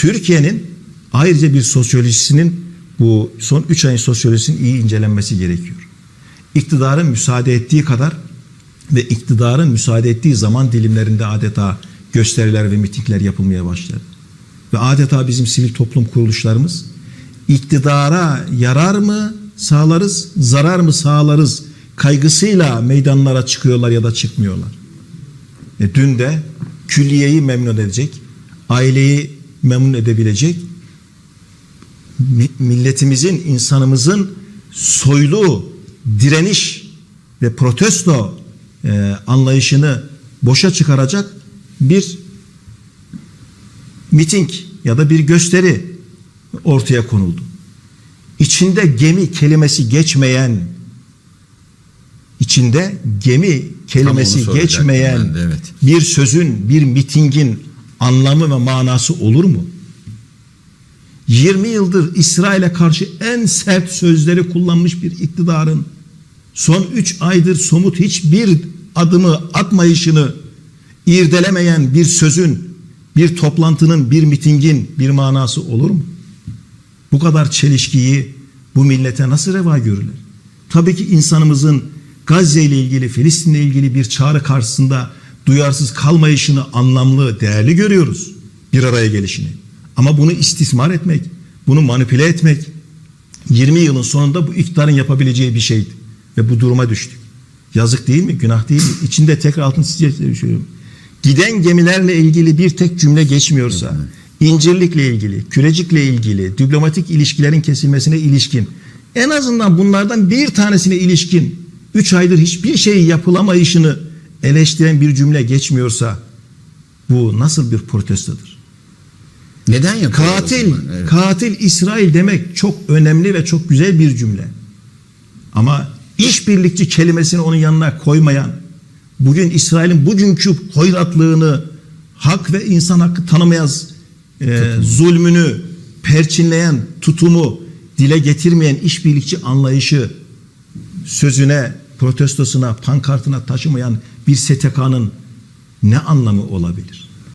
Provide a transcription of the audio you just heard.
Türkiye'nin ayrıca bir sosyolojisinin bu son 3 ayın sosyolojisinin iyi incelenmesi gerekiyor. İktidarın müsaade ettiği kadar ve iktidarın müsaade ettiği zaman dilimlerinde adeta gösteriler ve mitingler yapılmaya başladı. Ve adeta bizim sivil toplum kuruluşlarımız iktidara yarar mı sağlarız, zarar mı sağlarız kaygısıyla meydanlara çıkıyorlar ya da çıkmıyorlar. E, dün de külliyeyi memnun edecek, aileyi memnun edebilecek, mi- milletimizin, insanımızın soylu direniş ve protesto e, anlayışını boşa çıkaracak bir miting ya da bir gösteri ortaya konuldu. İçinde gemi kelimesi geçmeyen içinde gemi kelimesi geçmeyen de, evet. bir sözün, bir mitingin anlamı ve manası olur mu? 20 yıldır İsrail'e karşı en sert sözleri kullanmış bir iktidarın son 3 aydır somut hiçbir adımı atmayışını irdelemeyen bir sözün, bir toplantının, bir mitingin bir manası olur mu? Bu kadar çelişkiyi bu millete nasıl reva görülür? Tabii ki insanımızın Gazze ile ilgili, Filistin'le ilgili bir çağrı karşısında duyarsız kalmayışını anlamlı, değerli görüyoruz. Bir araya gelişini. Ama bunu istismar etmek, bunu manipüle etmek 20 yılın sonunda bu iktidarın yapabileceği bir şeydi. Ve bu duruma düştük. Yazık değil mi? Günah değil mi? İçinde tekrar altını çizeceğim. söylüyorum. Giden gemilerle ilgili bir tek cümle geçmiyorsa, incirlikle ilgili, kürecikle ilgili, diplomatik ilişkilerin kesilmesine ilişkin, en azından bunlardan bir tanesine ilişkin 3 aydır hiçbir şey yapılamayışını eleştiren bir cümle geçmiyorsa bu nasıl bir protestodur? Neden yapıyor Katil? Evet. katil İsrail demek çok önemli ve çok güzel bir cümle. Ama işbirlikçi kelimesini onun yanına koymayan, bugün İsrail'in bugünkü hoyratlığını, hak ve insan hakkı tanımayaz e, zulmünü perçinleyen tutumu dile getirmeyen işbirlikçi anlayışı sözüne, protestosuna, pankartına taşımayan bir STK'nın ne anlamı olabilir?